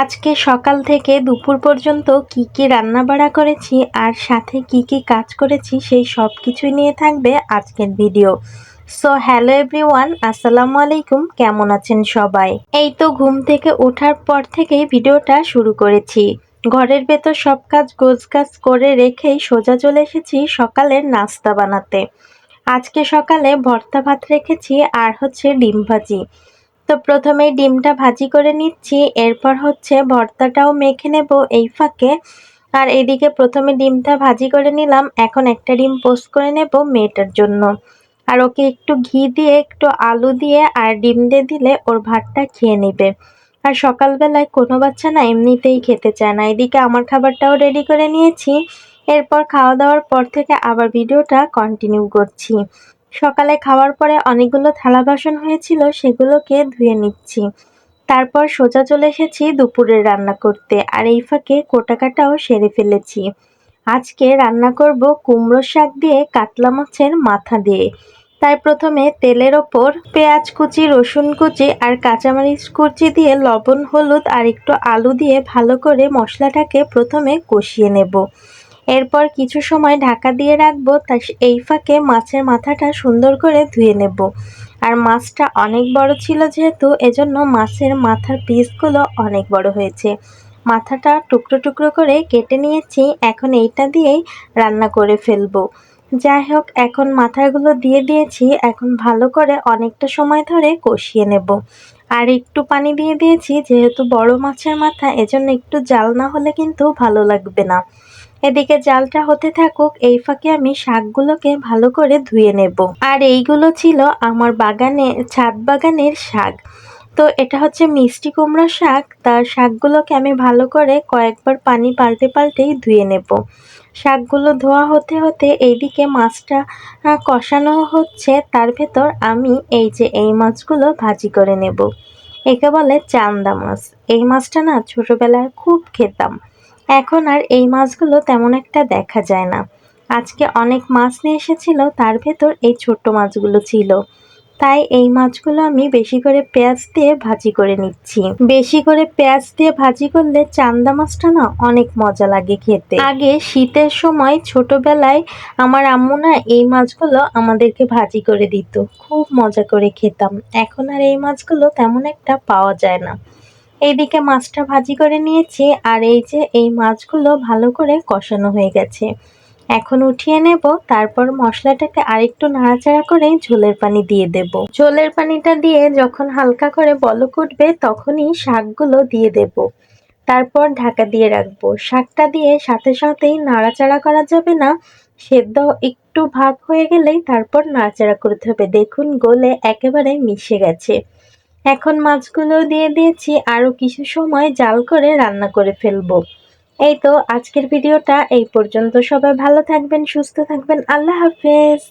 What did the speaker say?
আজকে সকাল থেকে দুপুর পর্যন্ত কি কি রান্না বাড়া করেছি আর সাথে কি কি কাজ করেছি, সেই সব কিছুই নিয়ে থাকবে আজকের ভিডিও। সো হ্যালো এভরিওয়ান আসসালামু আলাইকুম, কেমন আছেন সবাই? এই তো ঘুম থেকে ওঠার পর থেকেই ভিডিওটা শুরু করেছি। ঘরের ভেতর সব কাজ গোছগাছ করে রেখেই সোজা চলে এসেছি সকালের নাস্তা বানাতে। আজকে সকালে ভর্তা ভাত রেখেছি আর হচ্ছে ডিম ভাজি। তো প্রথমেই ডিমটা ভাজি করে নিচ্ছি, এরপর হচ্ছে ভর্তাটাও মেখে নেব এই ফাঁকে। আর এদিকে প্রথমে ডিমটা ভাজি করে নিলাম, এখন একটা ডিম পোস্ট করে নেব মেয়েটার জন্য। আর ওকে একটু ঘি দিয়ে, একটু আলু দিয়ে আর ডিম দিয়ে দিলে ওর ভাতটা খেয়ে নেবে। আর সকালবেলায় কোনো বাচ্চা না এমনিতেই খেতে চায় না। এদিকে আমার খাবারটাও রেডি করে নিয়েছি। এরপর খাওয়া দাওয়ার পর থেকে আবার ভিডিওটা কন্টিনিউ করছি। সকালে খাওয়ার পরে অনেকগুলো থালা বাসন হয়েছিল, সেগুলোকে ধুয়ে নিচ্ছি। তারপর সোজা চলে এসেছি দুপুরের রান্না করতে, আর এই ফাঁকে কোটাকাটাও সেরে ফেলেছি। আজকে রান্না করব কুমড়ো শাক দিয়ে কাতলা মাছের মাথা দিয়ে। তাই প্রথমে তেলের ওপর পেঁয়াজ কুচি, রসুন কুচি আর কাঁচামরিচ কুচি দিয়ে লবণ, হলুদ আর একটু আলু দিয়ে ভালো করে মশলাটাকে প্রথমে কষিয়ে নেব। এরপর কিছু সময় ঢাকা দিয়ে রাখব, তা এই ফাঁকে মাছের মাথাটা সুন্দর করে ধুয়ে নেব। আর মাছটা অনেক বড় ছিল যেহেতু, এজন্য মাছের মাথার পিসগুলো অনেক বড় হয়েছে। মাথাটা টুকরো টুকরো করে কেটে নিয়েছি, এখন এইটা দিয়েই রান্না করে ফেলব। যাই হোক, এখন মাথাগুলো দিয়ে দিয়েছি, এখন ভালো করে অনেকটা সময় ধরে কষিয়ে নেব। আর একটু পানি দিয়ে দিয়েছি, যেহেতু বড় মাছের মাথা, এজন্য একটু জাল না হলে কিন্তু ভালো লাগবে না। এদিকে জালটা হতে থাকুক, এই ফাঁকে আমি শাকগুলোকে ভালো করে ধুয়ে নেব। আর এইগুলো ছিল আমার বাগানে, ছাদ বাগানের শাক। তো এটা হচ্ছে মিষ্টি কুমড়া শাক। তার শাকগুলোকে আমি ভালো করে কয়েকবার পানি পাল্টে পাল্টেই ধুয়ে নেব। শাকগুলো ধোয়া হতে হতে এইদিকে মাছটা কষানো হচ্ছে। তার ভেতর আমি এই যে এই মাছগুলো ভাজি করে নেব। একে বলে চান্দা মাছ। এই মাছটা না ছোটোবেলায় খুব খেতাম। এখন আর এই মাছগুলো তেমন একটা দেখা যায় না। আজকে অনেক মাছ নিয়ে এসেছিল, তার ভেতর এই ছোট্ট মাছগুলো ছিল। তাই এই মাছগুলো আমি বেশি করে পেঁয়াজ দিয়ে ভাজি করে নিচ্ছি। বেশি করে পেঁয়াজ দিয়ে ভাজি করলে চান্দা মাছটা না অনেক মজা লাগে খেতে। আগে শীতের সময় ছোটবেলায় আমার আম্মু না এই মাছগুলো আমাদেরকে ভাজি করে দিত। খুব মজা করে খেতাম। এখন আর এই মাছগুলো তেমন একটা পাওয়া যায় না। এইদিকে মাছটা ভাজি করে নিয়েছি, আর এই যে এই মাছগুলো ভালো করে কষানো হয়ে গেছে। এখন উঠিয়ে নেব, তারপর মশলাটাকে আরেকটু নাড়াচাড়া করে ঝোলের পানি দিয়ে দেব। ঝোলের পানিটা দিয়ে যখন হালকা করে বলক উঠবে, তখনই শাকগুলো দিয়ে দেব। তারপর ঢাকা দিয়ে রাখব। শাকটা দিয়ে সাথে সাথেই নাড়াচাড়া করা যাবে না, সেদ্ধ একটু ভাগ হয়ে গেলেই তারপর নাড়াচাড়া করতে হবে। দেখুন, গোলে একেবারে মিশে গেছে। এখন মাছগুলো দিয়ে দিয়েছি আরও কিছু সময় জাল করে রান্না করে ফেলব। এই তো, আজকের ভিডিওটা এই পর্যন্ত। সবাই ভালো থাকবেন, সুস্থ থাকবেন। আল্লাহ হাফেজ।